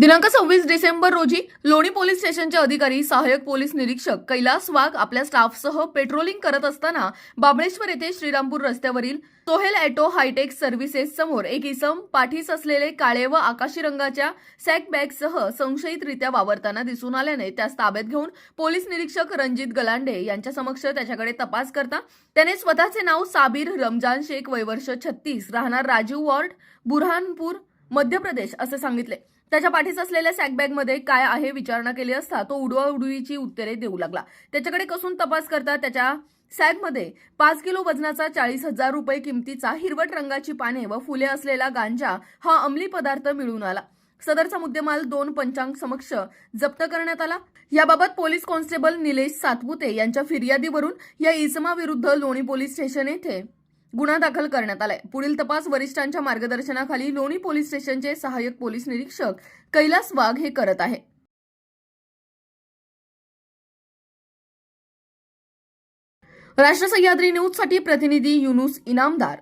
दिनांक सव्वीस डिसेंबर रोजी लोणी पोलीस स्टेशनचे अधिकारी सहाय्यक पोलीस निरीक्षक कैलास वाघ आपल्या स्टाफसह पेट्रोलिंग करत असताना बाबळेश्वर येथे श्रीरामपूर रस्त्यावरील सोहेल ॲटो हायटेक सर्व्हिसेस समोर एक इसम पाठीस असलेले काळे व आकाशी रंगाच्या सॅक बॅगसह संशयितरित्या वावरताना दिसून आल्याने त्यास ताब्यात घेऊन पोलीस निरीक्षक रणजित गलांडे यांच्या समक्ष त्याच्याकडे तपास करता त्याने स्वतःचे नाव साबीर रमजान शेख वयवर्ष छत्तीस राहणार राजीव वॉर्ड बुरहानपूर मध्य प्रदेश असे सांगितले. त्याच्या पाठीस असलेल्या सॅकबॅगमध्ये काय आहे विचारणा केली असता तो उडवा उडवीची उत्तरे देऊ लागला. त्याच्याकडे कसून तपास करता त्याच्या सॅगमध्ये पाच किलो वजनाचा चाळीस हजार रुपये किमतीचा हिरवट रंगाची पाने व फुले असलेला गांजा हा अंमली पदार्थ मिळून आला. सदरचा मुद्देमाल दोन पंचांग समक्ष जप्त करण्यात आला. याबाबत पोलीस कॉन्स्टेबल निलेश सातपुते यांच्या फिर्यादीवरून या इसमाविरुद्ध लोणी पोलीस स्टेशन येथे गुन्हा दाखल करण्यात आलाय. पुढील तपास वरिष्ठांच्या मार्गदर्शनाखाली लोणी पोलीस स्टेशनचे सहाय्यक पोलीस निरीक्षक कैलास वाघ हे करत आहे. राष्ट्र सह्याद्री न्यूजसाठी प्रतिनिधी युनुस इनामदार.